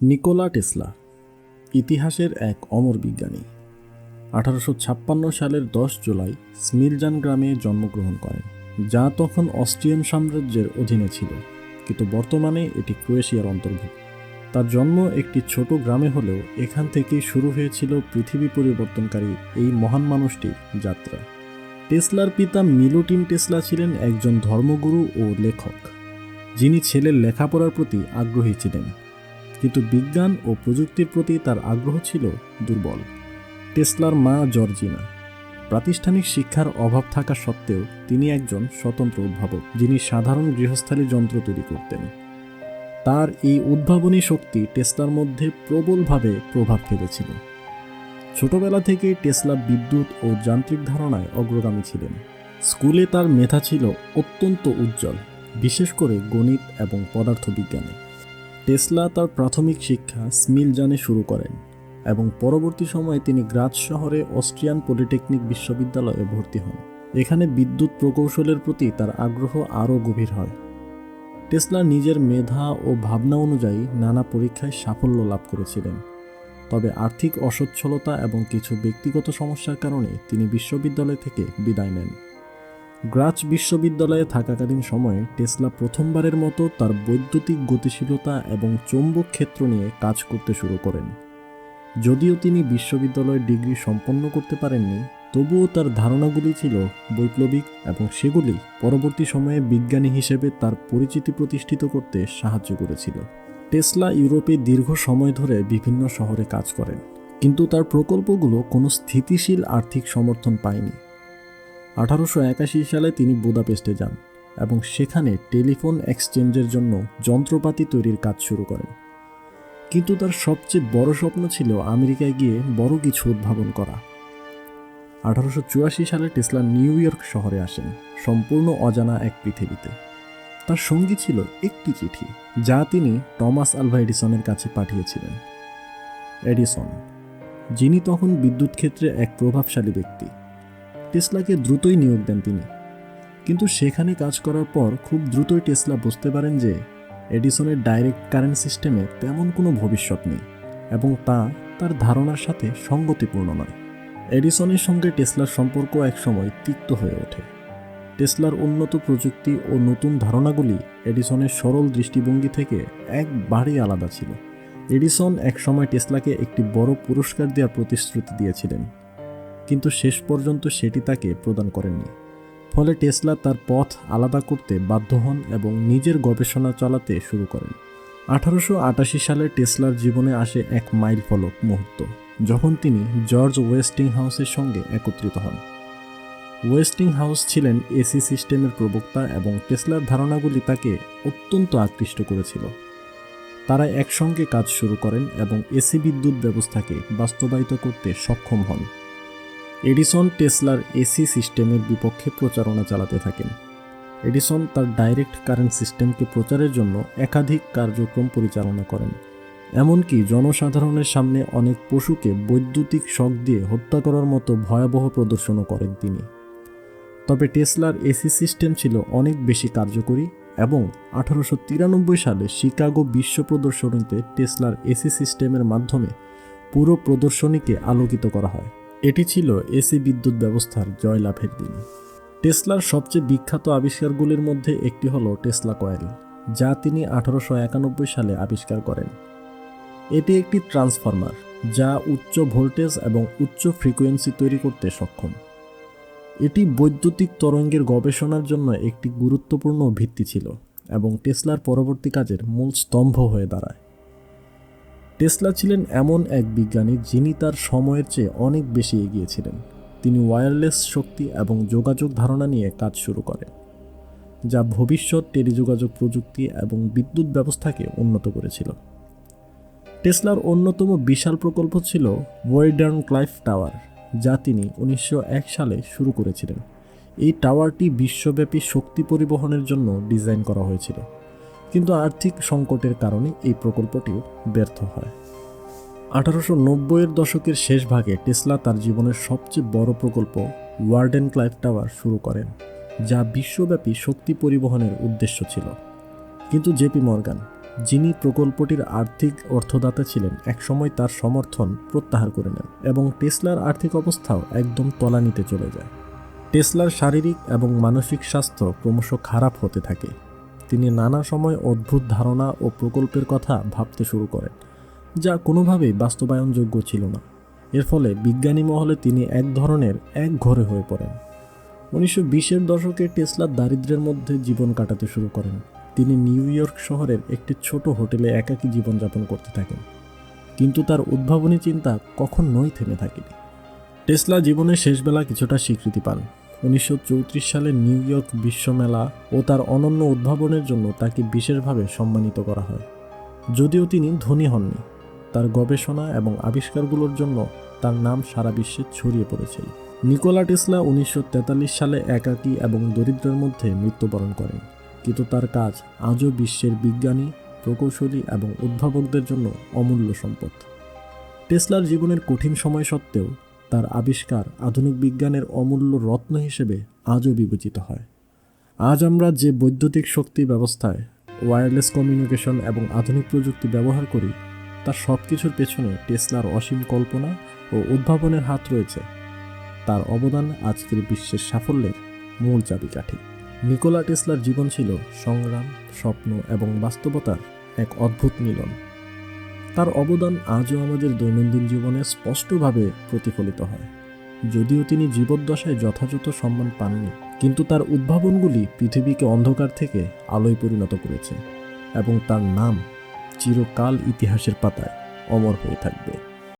Nikola Tesla, ইতিহাসের এক অমর বিজ্ঞানী। আঠারোশো ছাপ্পান্ন সালের দশ জুলাই স্মিলজান গ্রামে জন্মগ্রহণ করেন, যা তখন অস্ট্রিয়ান সাম্রাজ্যের অধীনে ছিল, কিন্তু বর্তমানে এটি ক্রোয়েশিয়ার অন্তর্ভুক্ত। তার জন্ম একটি ছোট গ্রামে হলেও এখান থেকেই শুরু হয়েছিল পৃথিবী পরিবর্তনকারী এই মহান মানুষটির যাত্রা। টেসলার পিতা মিলোটিন টেসলা ছিলেন একজন ধর্মগুরু ও লেখক, যিনি ছেলের লেখাপড়ার প্রতি আগ্রহী ছিলেন। কিন্তু বিজ্ঞান ও প্রযুক্তির প্রতি তার আগ্রহ ছিল দুর্বল। টেসলার মা জর্জিনা। প্রাতিষ্ঠানিক শিক্ষার অভাব থাকা সত্ত্বেও তিনি একজন স্বতন্ত্র উদ্ভাবক, যিনি সাধারণ গৃহস্থালী যন্ত্র তৈরি করতেন। তার এই উদ্ভাবনী শক্তি টেসলার মধ্যে প্রবলভাবে প্রভাব ফেলেছিল। ছোটবেলা থেকেই টেসলা বিদ্যুৎ ও যান্ত্রিক ধারণায় অগ্রগামী ছিলেন। স্কুলে তার মেধা ছিল অত্যন্ত উজ্জ্বল, বিশেষ করে গণিত এবং পদার্থবিজ্ঞানে। টেসলা তার প্রাথমিক শিক্ষা স্মিলজানে শুরু করেন এবং পরবর্তী সময়ে তিনি গ্রাজ শহরে অস্ট্রিয়ান পলিটেকনিক বিশ্ববিদ্যালয়ে ভর্তি হন। এখানে বিদ্যুৎ প্রকৌশলের প্রতি তার আগ্রহ আরও গভীর হয়। টেসলা নিজের মেধা ও ভাবনা অনুযায়ী নানা পরীক্ষায় সাফল্য লাভ করেছিলেন। তবে আর্থিক অসচ্ছলতা এবং কিছু ব্যক্তিগত সমস্যার কারণে তিনি বিশ্ববিদ্যালয় থেকে বিদায় নেন। গ্রাচ বিশ্ববিদ্যালয়ে থাকাকালীন সময়ে টেসলা প্রথমবারের মতো তার বৈদ্যুতিক গতিশীলতা এবং চৌম্বক ক্ষেত্র নিয়ে কাজ করতে শুরু করেন। যদিও তিনি বিশ্ববিদ্যালয়ের ডিগ্রি সম্পন্ন করতে পারেননি, তবুও তার ধারণাগুলি ছিল বৈপ্লবিক এবং সেগুলি পরবর্তী সময়ে বিজ্ঞানী হিসেবে তার পরিচিতি প্রতিষ্ঠিত করতে সাহায্য করেছিল। টেসলা ইউরোপে দীর্ঘ সময় ধরে বিভিন্ন শহরে কাজ করেন, কিন্তু তার প্রকল্পগুলো কোনো স্থিতিশীল আর্থিক সমর্থন পায়নি। আঠারোশো একাশি সালে তিনি বুদাপেস্টে যান এবং সেখানে টেলিফোন এক্সচেঞ্জের জন্য যন্ত্রপাতি তৈরির কাজ শুরু করেন। কিন্তু তার সবচেয়ে বড় স্বপ্ন ছিল আমেরিকায় গিয়ে বড় কিছু উদ্ভাবন করা। আঠারোশো চুরাশি সালে টেসলা নিউ ইয়র্ক শহরে আসেন, সম্পূর্ণ অজানা এক পৃথিবীতে। তার সঙ্গী ছিল একটি চিঠি, যা তিনি টমাস আলভা এডিসনের কাছে পাঠিয়েছিলেন। এডিসন, যিনি তখন বিদ্যুৎ ক্ষেত্রে এক প্রভাবশালী ব্যক্তি। টেসলাকে দ্রুতই নিয়োগ দেন তিনি। কিন্তু সেখানে কাজ করার পর খুব দ্রুতই টেসলা বুঝতে পারেন যে এডিসনের ডাইরেক্ট কারেন্ট সিস্টেমে তেমন কোনো ভবিষ্যৎ নেই এবং তা তার ধারণার সাথে সঙ্গতিপূর্ণ নয়। এডিসনের সঙ্গে টেসলার সম্পর্ক একসময় তিক্ত হয়ে ওঠে। টেসলার উন্নত প্রযুক্তি ও নতুন ধারণাগুলি এডিসনের সরল দৃষ্টিভঙ্গি থেকে একবারই আলাদা ছিল। এডিসন একসময় টেসলাকে একটি বড় পুরস্কার দেওয়ার প্রতিশ্রুতি দিয়েছিলেন। কিন্তু শেষ পর্যন্ত সেটি তাকে প্রদান করেননি। ফলে টেসলা তার পথ আলাদা করতে বাধ্য হন এবং নিজের গবেষণা চালাতে শুরু করেন। আঠারোশো আটাশি সালে টেসলার জীবনে আসে এক মাইল ফলক মুহূর্ত, যখন তিনি জর্জ ওয়েস্টিং হাউসের সঙ্গে একত্রিত হন। ওয়েস্টিং হাউস ছিলেন এসি সিস্টেমের প্রবক্তা এবং টেসলার ধারণাগুলি তাকে অত্যন্ত আকৃষ্ট করেছিল। তারা একসঙ্গে কাজ শুরু করেন এবং এসি বিদ্যুৎ ব্যবস্থাকে বাস্তবায়িত করতে সক্ষম হন। এডিসন টেসলার এসি সিস্টেমের বিপক্ষে প্রচারণা চালাতে থাকেন। এডিসন তার ডাইরেক্ট কারেন্ট সিস্টেমকে প্রচারের জন্য একাধিক কার্যক্রম পরিচালনা করেন। এমনকি জনসাধারণের সামনে অনেক পশুকে বৈদ্যুতিক শক দিয়ে হত্যা করার মতো ভয়াবহ প্রদর্শনও করেন তিনি। তবে টেসলার এসি সিস্টেম ছিল অনেক বেশি কার্যকরী এবং আঠারোশো তিরানব্বই সালে শিকাগো বিশ্ব প্রদর্শনীতে টেসলার এসি সিস্টেমের মাধ্যমে পুরো প্রদর্শনীকে আলোকিত করা হয়। এটি ছিল এসি বিদ্যুৎ ব্যবস্থার জয়লাভের দিন। টেসলার সবচেয়ে বিখ্যাত আবিষ্কারগুলির মধ্যে একটি হলো টেসলা কয়েল, যা তিনি আঠারোশো একানব্বই সালে আবিষ্কার করেন। এটি একটি ট্রান্সফরমার, যা উচ্চ ভোল্টেজ এবং উচ্চ ফ্রিকোয়েন্সি তৈরি করতে সক্ষম। এটি বৈদ্যুতিক তরঙ্গের গবেষণার জন্য একটি গুরুত্বপূর্ণ ভিত্তি ছিল এবং টেসলার পরবর্তী কাজের মূল স্তম্ভ হয়ে দাঁড়ায়। টেসলা ছিলেন এমন এক বিজ্ঞানী যিনি তার সময়ের চেয়ে অনেক বেশি এগিয়েছিলেন তিনি ওয়্যারলেস শক্তি এবং যোগাযোগ ধারণা নিয়ে কাজ শুরু করেন, যা ভবিষ্যৎ টেলিযোগাযোগ প্রযুক্তি এবং বিদ্যুৎ ব্যবস্থাকে উন্নত করেছিল। টেসলার অন্যতম বিশাল প্রকল্প ছিল ওয়েডার্ন ক্লাইফ টাওয়ার যা তিনি উনিশশো এক সালে শুরু করেছিলেন। এই টাওয়ারটি বিশ্বব্যাপী শক্তি পরিবহনের জন্য ডিজাইন করা হয়েছিল। কিন্তু আর্থিক সংকটের কারণে এই প্রকল্পটিও ব্যর্থ হয়। আঠারোশো নব্বইয়ের দশকের শেষ ভাগে টেসলা তার জীবনের সবচেয়ে বড় প্রকল্প ওয়ার্ডেন ক্লাইভ টাওয়ার শুরু করেন, যা বিশ্বব্যাপী শক্তি পরিবহনের উদ্দেশ্য ছিল। কিন্তু জেপি মর্গান, যিনি প্রকল্পটির আর্থিক অর্থদাতা ছিলেন, একসময় তার সমর্থন প্রত্যাহার করে নেন এবং টেসলার আর্থিক অবস্থাও একদম তলানিতে চলে যায়। টেসলার শারীরিক এবং মানসিক স্বাস্থ্য ক্রমশ খারাপ হতে থাকে। তিনি নানা সময় অদ্ভুত ধারণা ও প্রকল্পের কথা ভাবতে শুরু করেন, যা কোনোভাবেই বাস্তবায়নযোগ্য ছিল না। এর ফলে বিজ্ঞানী মহলে তিনি এক ধরনের এক ঘরে হয়ে পড়েন। উনিশশো বিশের দশকে টেসলা দারিদ্র্যের মধ্যে জীবন কাটাতে শুরু করেন। তিনি নিউ ইয়র্ক শহরের একটি ছোট হোটেলে একাকী জীবনযাপন করতে থাকেন। কিন্তু তার উদ্ভাবনী চিন্তা কখনোই থেমে থাকেনি। টেসলা জীবনের শেষবেলা কিছুটা স্বীকৃতি পান। উনিশশো চৌত্রিশ সালে নিউ ইয়র্ক বিশ্বমেলা ও তার অনন্য উদ্ভাবনের জন্য তাকে বিশেষভাবে সম্মানিত করা হয়। যদিও তিনি ধনী হননি, তার গবেষণা এবং আবিষ্কারগুলোর জন্য তার নাম সারা বিশ্বে ছড়িয়ে পড়েছিল নিকোলা টেসলা উনিশশো তেতাল্লিশ সালে একাকী এবং দরিদ্রের মধ্যে মৃত্যুবরণ করেন, কিন্তু তার কাজ আজও বিশ্বের বিজ্ঞানী, প্রকৌশলী এবং উদ্ভাবকদের জন্য অমূল্য সম্পদ। টেসলার জীবনের কঠিন সময় সত্ত্বেও তার আবিষ্কার আধুনিক বিজ্ঞানের অমূল্য রত্ন হিসেবে আজও বিবেচিত হয়। আজ আমরা যে বৈদ্যুতিক শক্তি ব্যবস্থায় ওয়্যারলেস কমিউনিকেশন এবং আধুনিক প্রযুক্তি ব্যবহার করি তার সব কিছুর পেছনে টেসলার অসীম কল্পনা ও উদ্ভাবনের হাত রয়েছে। তার অবদান আজকের বিশ্বের সাফল্যের মূল চাবিকাঠি। নিকোলা টেসলার জীবন ছিল সংগ্রাম, স্বপ্ন এবং বাস্তবতার এক অদ্ভুত মিলন। তার অবদান আজও আমাদের দৈনন্দিন জীবনে স্পষ্টভাবে প্রতিফলিত হয়। যদিও তিনি জীবদ্দশায় যথাযথ সম্মান পাননি, কিন্তু তার উদ্ভাবনগুলি পৃথিবীকে অন্ধকার থেকে আলোয় পরিণত করেছে এবং তার নাম চিরকাল ইতিহাসের পাতায় অমর হয়ে থাকবে।